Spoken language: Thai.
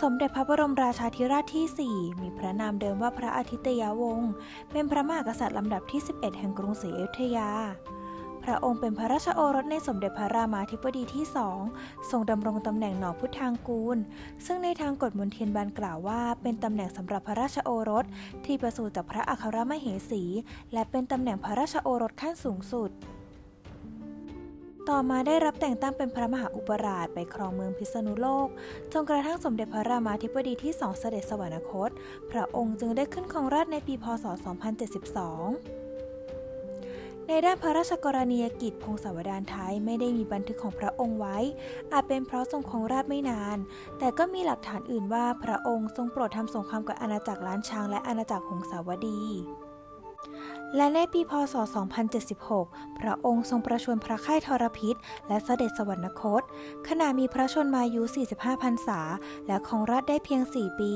สมเด็จพระบรมราชาธิราชที่ 4 มีพระนามเดิมว่าพระอาทิตยวงศ์เป็นพระมหากษัตริย์ลำดับที่ 11 แห่งกรุงศรีอยุธยา พระองค์เป็นพระราชโอรสในสมเด็จพระรามาธิบดีที่สองทรงดำรงตำแหน่งหนอพุทธางกูล ซึ่งในทางกฎมนเทียนบานกล่าวว่า เป็นตำแหน่งสำหรับพระราชโอรส ที่ประสูติจากพระอัครมเหสี และเป็นตำแหน่งพระราชโอรสขั้นสูงสุด ต่อมาได้รับแต่งตั้งเป็นพระมหาอุปราชไปครองเมืองพิษณุโลก จนกระทั่งสมเด็จพระรามาธิบดีที่สองเสด็จสวรรคต พระองค์จึงได้ขึ้นครองราชในปีพศ 2072ในด้านพระราชกรณียกิจพงศาวดารไทยไม่ได้มีบันทึกของพระองค์ไว้ อาจเป็นเพราะทรงครองราชไม่นาน แต่ก็มีหลักฐานอื่นว่าพระองค์ทรงโปรดทำสงครามกับอาณาจักรล้านช้างและอาณาจักรหงสาวดี และในปีพศ 2076 พระองค์ทรงประชวรพระค่ายทรพิษ และเสด็จสวรรคต ขณะมีพระชนมายุ 45 พรรษา และครองราชได้เพียง 4 ปี